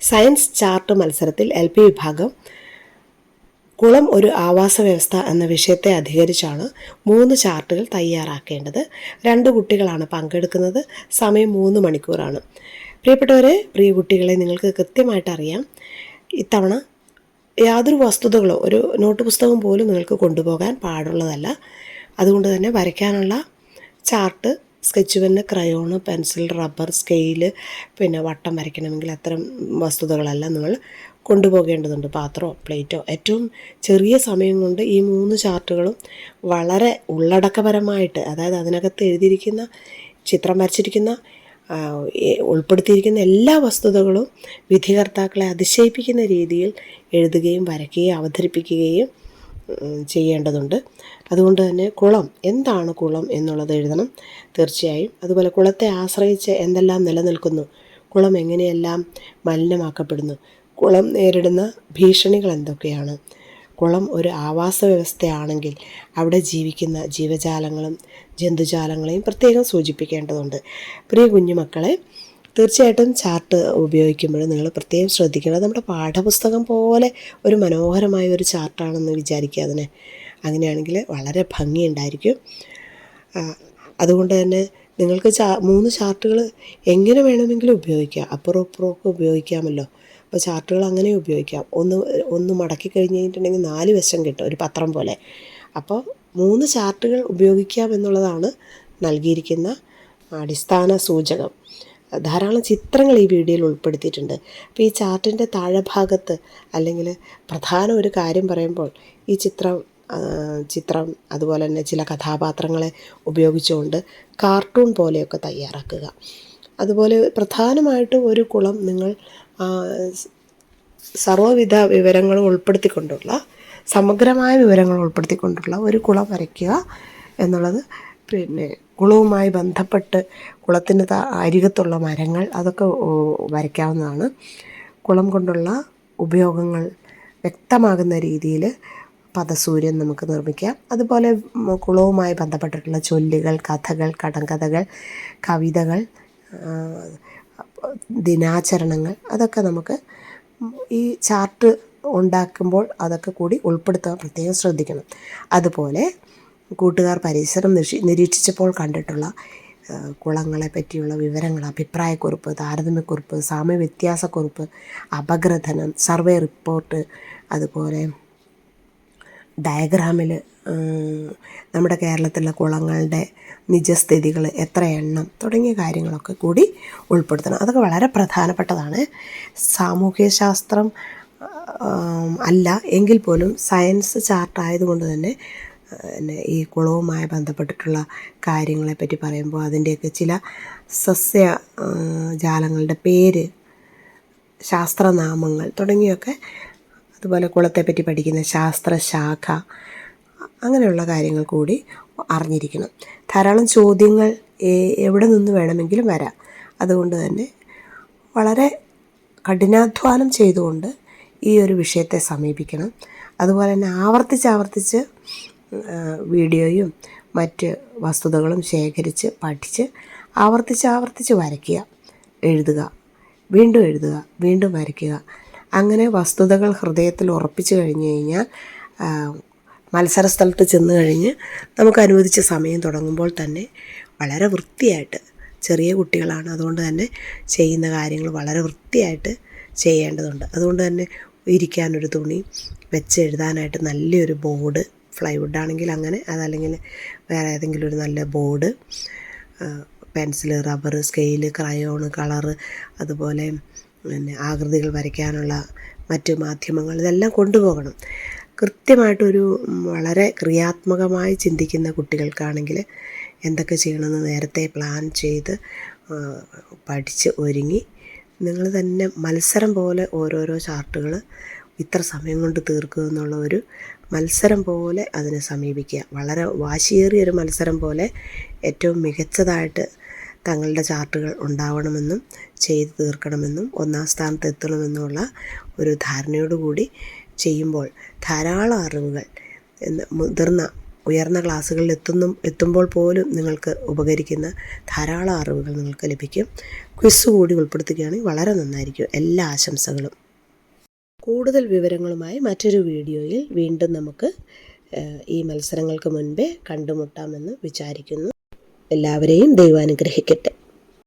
Science chart മത്സരത്തിൽ L P വിഭാഗം കുളം ഒരു ആവാസ വ്യവസ്ഥ എന്ന വിഷയത്തെ അധികരിച്ചാണ് മൂന്ന് ചാർട്ടുകൾ തയ്യാറാക്കേണ്ടത്. രണ്ട് കുട്ടികളാണ് പങ്കെടുക്കുന്നത്. സമയം മൂന്ന് മണിക്കൂറാണ്. പ്രിയപ്പെട്ടവരെ പ്രിയ കുട്ടികളെ നിങ്ങൾക്ക് കൃത്യമായിട്ട് അറിയാം ഇത്തവണ യാതൊരു വസ്തുതകളോ ഒരു നോട്ട് പുസ്തകം പോലും നിങ്ങൾക്ക് കൊണ്ടുപോകാൻ പാടുള്ളതല്ല. അതുകൊണ്ട് തന്നെ വരയ്ക്കാനുള്ള chart sketch pen crayon pencil rubber scale പിന്നെ വട്ടം വരയ്ക്കണമെങ്കിൽ അത്തരം വസ്തുതകളെല്ലാം നിങ്ങൾ കൊണ്ടുപോകേണ്ടതുണ്ട്. പാത്രമോ പ്ലേറ്റോ. ഏറ്റവും ചെറിയ സമയം കൊണ്ട് ഈ മൂന്ന് ചാർട്ടുകളും വളരെ ഉള്ളടക്കപരമായിട്ട് അതായത് അതിനകത്ത് എഴുതിയിരിക്കുന്ന ചിത്രം വരച്ചിരിക്കുന്ന ഉൾപ്പെടുത്തിയിരിക്കുന്ന എല്ലാ വസ്തുതകളും വിധികർത്താക്കളെ അതിശയിപ്പിക്കുന്ന രീതിയിൽ എഴുതുകയും വരയ്ക്കുകയും അവതരിപ്പിക്കുകയും ചെയ്യേണ്ടതുണ്ട്. അതുകൊണ്ട് തന്നെ കുളം എന്താണ് കുളം എന്നുള്ളത് എഴുതണം. തീർച്ചയായും അതുപോലെ കുളത്തെ ആശ്രയിച്ച് എന്തെല്ലാം നിലനിൽക്കുന്നു കുളം എങ്ങനെയെല്ലാം മലിനമാക്കപ്പെടുന്നു കുളം നേരിടുന്ന ഭീഷണികൾ എന്തൊക്കെയാണ് കുളം ഒരു ആവാസ വ്യവസ്ഥയാണെങ്കിൽ അവിടെ ജീവിക്കുന്ന ജീവജാലങ്ങളും ജന്തുജാലങ്ങളെയും പ്രത്യേകം സൂചിപ്പിക്കേണ്ടതുണ്ട്. പ്രിയ കുഞ്ഞുമക്കളെ തീർച്ചയായിട്ടും ചാർട്ട് ഉപയോഗിക്കുമ്പോൾ നിങ്ങൾ പ്രത്യേകം ശ്രദ്ധിക്കണം. നമ്മുടെ പാഠപുസ്തകം പോലെ ഒരു മനോഹരമായ ഒരു ചാർട്ടാണെന്ന് വിചാരിക്കുക അതിനെ. അങ്ങനെയാണെങ്കിൽ വളരെ ഭംഗിയുണ്ടായിരിക്കും. അതുകൊണ്ട് തന്നെ നിങ്ങൾക്ക് ചാ മൂന്ന് ചാർട്ടുകൾ എങ്ങനെ വേണമെങ്കിലും ഉപയോഗിക്കാം. അപ്പുറം ഇപ്പുറം ഒക്കെ ഉപയോഗിക്കാമല്ലോ. അപ്പോൾ ചാർട്ടുകൾ അങ്ങനെ ഉപയോഗിക്കാം. ഒന്ന് ഒന്ന് മടക്കി കഴിഞ്ഞ് കഴിഞ്ഞിട്ടുണ്ടെങ്കിൽ നാല് വശം കിട്ടും ഒരു പത്രം പോലെ. അപ്പോൾ മൂന്ന് ചാർട്ടുകൾ ഉപയോഗിക്കാം എന്നുള്ളതാണ് നൽകിയിരിക്കുന്ന അടിസ്ഥാന സൂചകം. ധാരാളം ചിത്രങ്ങൾ ഈ വീഡിയോയിൽ ഉൾപ്പെടുത്തിയിട്ടുണ്ട്. അപ്പോൾ ഈ ചാർട്ടിന്റെ താഴെഭാഗത്ത് അല്ലെങ്കിൽ പ്രധാന ഒരു കാര്യം പറയുമ്പോൾ ഈ ചിത്രം ചിത്രം അതുപോലെ തന്നെ ചില കഥാപാത്രങ്ങളെ ഉപയോഗിച്ചുകൊണ്ട് കാർട്ടൂൺ പോലെയൊക്കെ തയ്യാറാക്കുക. അതുപോലെ പ്രധാനമായിട്ടും ഒരു കുളം നിങ്ങൾ സർവവിധ വിവരങ്ങളും ഉൾപ്പെടുത്തിക്കൊണ്ടുള്ള സമഗ്രമായ വിവരങ്ങൾ ഉൾപ്പെടുത്തിക്കൊണ്ടുള്ള ഒരു കുളം വരയ്ക്കുക എന്നുള്ളത് പിന്നെ കുളവുമായി ബന്ധപ്പെട്ട് കുളത്തിന് അരികത്തുള്ള മരങ്ങൾ അതൊക്കെ വരയ്ക്കാവുന്നതാണ്. കുളം കൊണ്ടുള്ള ഉപയോഗങ്ങൾ വ്യക്തമാകുന്ന രീതിയിൽ പദസൂര്യൻ നമുക്ക് നിർമ്മിക്കാം. അതുപോലെ കുളവുമായി ബന്ധപ്പെട്ടിട്ടുള്ള ചൊല്ലുകൾ കഥകൾ കടങ്കഥകൾ കവിതകൾ ദിനാചരണങ്ങൾ അതൊക്കെ നമുക്ക് ഈ ചാർട്ട് ഉണ്ടാക്കുമ്പോൾ അതൊക്കെ കൂടി ഉൾപ്പെടുത്താൻ പ്രത്യേകം ശ്രദ്ധിക്കണം. അതുപോലെ കൂട്ടുകാർ പരിസരം നിരീക്ഷിച്ചപ്പോൾ കണ്ടിട്ടുള്ള കുളങ്ങളെ പറ്റിയുള്ള വിവരങ്ങൾ അഭിപ്രായക്കുറിപ്പ് താരതമ്യക്കുറിപ്പ് സാമ്യവ്യത്യാസക്കുറിപ്പ് അപഗ്രഥനം സർവേ റിപ്പോർട്ട് അതുപോലെ ഡയഗ്രാമിൽ നമ്മുടെ കേരളത്തിലെ കുളങ്ങളുടെ നിജസ്ഥിതികൾ എത്ര എണ്ണം തുടങ്ങിയ കാര്യങ്ങളൊക്കെ കൂടി ഉൾപ്പെടുത്തണം. അതൊക്കെ വളരെ പ്രധാനപ്പെട്ടതാണ്. സാമൂഹ്യശാസ്ത്രം ശാസ്ത്രം അല്ല എങ്കിൽ പോലും സയൻസ് ചാർട്ട് ആയതുകൊണ്ട് തന്നെ പിന്നെ ഈ കുളവുമായി ബന്ധപ്പെട്ടിട്ടുള്ള കാര്യങ്ങളെപ്പറ്റി പറയുമ്പോൾ അതിന്റെയൊക്കെ ചില സസ്യ ജാലങ്ങളുടെ പേര് ശാസ്ത്രനാമങ്ങൾ തുടങ്ങിയൊക്കെ അതുപോലെ കുളത്തെപ്പറ്റി പഠിക്കുന്ന ശാസ്ത്രശാഖ അങ്ങനെയുള്ള കാര്യങ്ങൾ കൂടി അറിഞ്ഞിരിക്കണം. ധാരാളം ചോദ്യങ്ങൾ എവിടെ നിന്ന് വേണമെങ്കിലും വരാം. അതുകൊണ്ട് തന്നെ വളരെ കഠിനാധ്വാനം ചെയ്തുകൊണ്ട് ഈ ഒരു വിഷയത്തെ സമീപിക്കണം. അതുപോലെ തന്നെ ആവർത്തിച്ച് ആവർത്തിച്ച് വീഡിയോയും മറ്റ് വസ്തുതകളും ശേഖരിച്ച് പഠിച്ച് ആവർത്തിച്ച് ആവർത്തിച്ച് വരയ്ക്കുക എഴുതുക വീണ്ടും എഴുതുക വീണ്ടും വരയ്ക്കുക. അങ്ങനെ വസ്തുതകൾ ഹൃദയത്തിൽ ഉറപ്പിച്ചു കഴിഞ്ഞു കഴിഞ്ഞാൽ മത്സര സ്ഥലത്ത് ചെന്ന് കഴിഞ്ഞ് നമുക്ക് അനുവദിച്ച സമയം തുടങ്ങുമ്പോൾ തന്നെ വളരെ വൃത്തിയായിട്ട് ചെറിയ കുട്ടികളാണ് അതുകൊണ്ട് തന്നെ ചെയ്യുന്ന കാര്യങ്ങൾ വളരെ വൃത്തിയായിട്ട് ചെയ്യേണ്ടതുണ്ട്. അതുകൊണ്ട് തന്നെ ഇരിക്കാനൊരു തുണി വെച്ച് എഴുതാനായിട്ട് നല്ലൊരു ബോർഡ് ഫ്ലൈവുഡ് ആണെങ്കിൽ അങ്ങനെ അതല്ലെങ്കിൽ വേറെ ഏതെങ്കിലും ഒരു നല്ല board pencil rubber scale crayon colour അതുപോലെ പിന്നെ ആകൃതികൾ വരയ്ക്കാനുള്ള മറ്റു മാധ്യമങ്ങൾ ഇതെല്ലാം കൊണ്ടുപോകണം. കൃത്യമായിട്ടൊരു വളരെ ക്രിയാത്മകമായി ചിന്തിക്കുന്ന കുട്ടികൾക്കാണെങ്കിൽ എന്തൊക്കെ ചെയ്യണമെന്ന് നേരത്തെ പ്ലാൻ ചെയ്ത് പഠിച്ച് ഒരുങ്ങി നിങ്ങൾ തന്നെ മത്സരം പോലെ ഓരോരോ ചാർട്ടുകൾ ഇത്ര സമയം കൊണ്ട് തീർക്കുക എന്നുള്ള ഒരു മത്സരം പോലെ അതിനെ സമീപിക്കുക. വളരെ വാശിയേറിയ ഒരു മത്സരം പോലെ ഏറ്റവും മികച്ചതായിട്ട് തങ്ങളുടെ ചാർട്ടുകൾ ഉണ്ടാവണമെന്നും ചെയ്തു തീർക്കണമെന്നും ഒന്നാം സ്ഥാനത്ത് എത്തണമെന്നുള്ള ഒരു ധാരണയോടുകൂടി ചെയ്യുമ്പോൾ ധാരാളം അറിവുകൾ മുതിർന്ന ഉയർന്ന ക്ലാസ്സുകളിൽ എത്തുന്നു എത്തുമ്പോൾ പോലും നിങ്ങൾക്ക് ഉപകരിക്കുന്ന ധാരാളം അറിവുകൾ നിങ്ങൾക്ക് ലഭിക്കും. ക്വിസ് കൂടി ഉൾപ്പെടുത്തുകയാണെങ്കിൽ വളരെ നന്നായിരിക്കും. എല്ലാ ആശംസകളും. കൂടുതൽ വിവരങ്ങളുമായി മറ്റൊരു വീഡിയോയിൽ വീണ്ടും നമുക്ക് ഈ മത്സരങ്ങൾക്ക് മുൻപേ കണ്ടുമുട്ടാമെന്ന് വിചാരിക്കുന്നു. എല്ലാവരെയും ദൈവം അനുഗ്രഹിക്കട്ടെ